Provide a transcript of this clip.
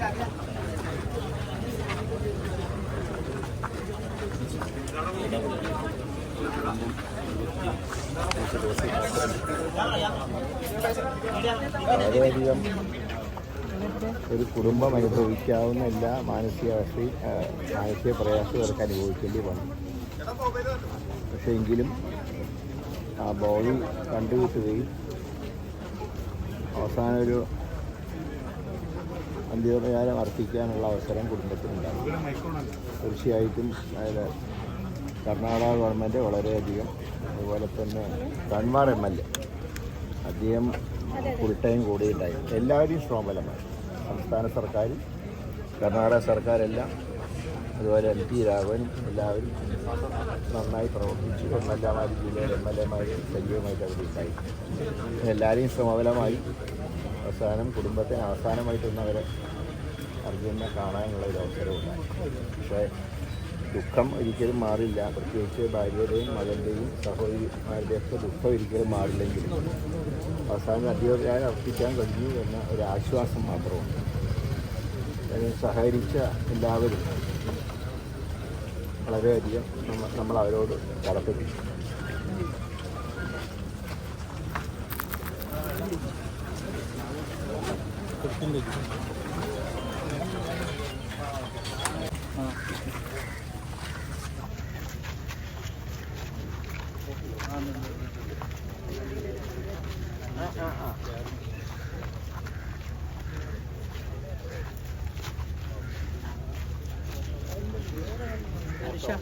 Gracias. വളരെയധികം ഒരു കുടുംബം അനുഭവിക്കാവുന്ന എല്ലാ മാനസികാവസ്ഥയും മാനസിക പ്രയാസവും അവർക്ക് അനുഭവിക്കേണ്ടി വന്നു. പക്ഷേ എങ്കിലും ആ ബോഡി കണ്ടുകിട്ടുകയും അവസാനം ഒരു അന്ത്യോപചാരം അർപ്പിക്കാനുള്ള അവസരം കുടുംബത്തിനുണ്ടാകും തീർച്ചയായിട്ടും അതായത് കർണാടക ഗവൺമെന്റ് വളരെയധികം അതുപോലെ തന്നെ കൺവാർ എം എൽ എ. അദ്ദേഹം ഫുൾ ടൈം കൂടിയുണ്ടായി. എല്ലാവരെയും ശ്രോമലമായി സംസ്ഥാന സർക്കാരും കർണാടക സർക്കാരെല്ലാം അതുപോലെ എം പി രാഘവൻ എല്ലാവരും നന്നായി പ്രവർത്തിച്ചു. എം എൽ എമാർ ജില്ലയിലെ എം എൽ എമാർ സജീവമായിട്ട് അവിടെ ഉണ്ടായി. എല്ലാവരെയും സമബലമായി അവസാനം കുടുംബത്തിന് അവസാനമായിട്ടൊന്നും അവരെ അർജുനെ കാണാനുള്ള ഒരു അവസരമുണ്ടായി പക്ഷേ ദുഃഖം ഒരിക്കലും മാറില്ല. പ്രത്യേകിച്ച് ഭാര്യയുടെയും മകന്റെയും സഹോദരിമാരുടെയൊക്കെ ദുഃഖം ഒരിക്കലും മാറില്ലെങ്കിലും അവസാനം അധികം അർപ്പിക്കാൻ കഴിഞ്ഞു എന്ന ഒരു ആശ്വാസം മാത്രമാണ്. അതിന് സഹകരിച്ച എല്ലാവരും വളരെയധികം നമ്മൾ അവരോട് കടപ്പെട്ടിട്ടു Hadi şah.